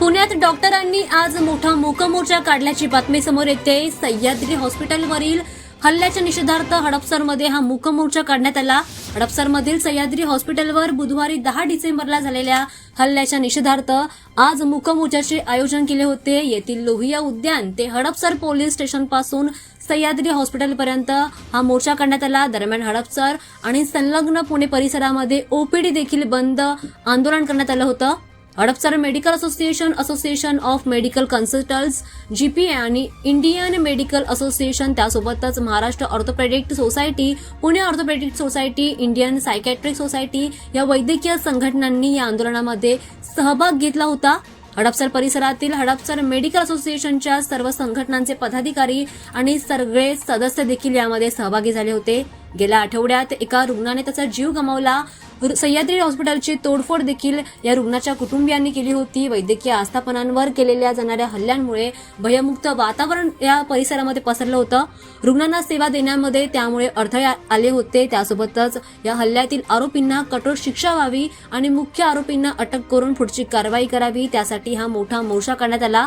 पुण्यात डॉक्टरांनी आज मोठा मोर्चा काढल्याची बातमी समोर येते. सह्याद्री हॉस्पिटलवरील हल्ल्याच्या निषेधार्थ हडपसरमध्ये हा मोर्चा काढण्यात आला. हडपसरमधील सह्याद्री हॉस्पिटलवर बुधवारी दहा डिसेंबरला झालेल्या हल्ल्याच्या निषेधार्थ आज मोर्चाचे आयोजन केले होते. येथील लोहिया उद्यान ते हडपसर पोलीस स्टेशनपासून सह्याद्री हॉस्पिटलपर्यंत हा मोर्चा करण्यात आला. दरम्यान हडपसर आणि संलग्न पुणे परिसरामध्ये ओपीडी देखील बंद आंदोलन करण्यात आलं होतं. Hadapsar medical association association of medical consultants GPA आणि इंडियन मेडिकल असोसिएशन त्यासोबतच Maharashtra orthopaedic society Pune orthopaedic society Indian psychiatric society या वैद्यकीय संघटनांनी या आंदोलनामध्ये सहभाग घेतला होता. हडपसर परिसरातील हडपसर मेडिकल असोसिएशनच्या सर्व संघटनांचे पदाधिकारी आणि सगळे सदस्य देखील यामध्ये सहभागी झाले होते. गेल्या आठवड्यात एका रुग्णाने त्याचा जीव गमावला. सह्याद्री हॉस्पिटलची तोडफोड देखील या रुग्णाच्या कुटुंबियांनी केली होती. वैद्यकीय आस्थापनांवर केलेल्या जाणाऱ्या हल्ल्यांमुळे भयमुक्त वातावरण या परिसरामध्ये पसरलं होतं. रुग्णांना सेवा देण्यामध्ये त्यामुळे अडथळे आले होते. त्यासोबतच या हल्ल्यातील आरोपींना कठोर शिक्षा व्हावी आणि मुख्य आरोपींना अटक करून पुढची कारवाई करावी त्यासाठी हा मोठा मोर्चा करण्यात आला.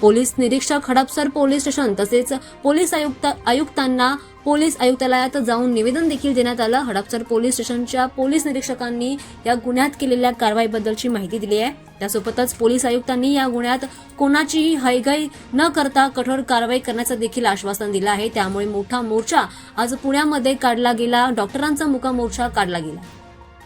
पोलीस निरीक्षक हडपसर पोलीस स्टेशन तसेच पोलीस आयुक्त आयुक्तांना पोलीस आयुक्तालयात जाऊन निवेदन देखील देण्यात आलं. हडपसर पोलीस स्टेशनच्या पोलीस निरीक्षकांनी या गुन्ह्यात केलेल्या कारवाईबद्दलची माहिती दिली आहे. त्यासोबतच पोलीस आयुक्तांनी या गुन्ह्यात कोणाचीही हैगाई न करता कठोर कारवाई करण्याचं देखील आश्वासन दिलं आहे. त्यामुळे मोठा मोर्चा आज पुण्यामध्ये काढला गेला. डॉक्टरांचा मुका मोर्चा काढला गेला.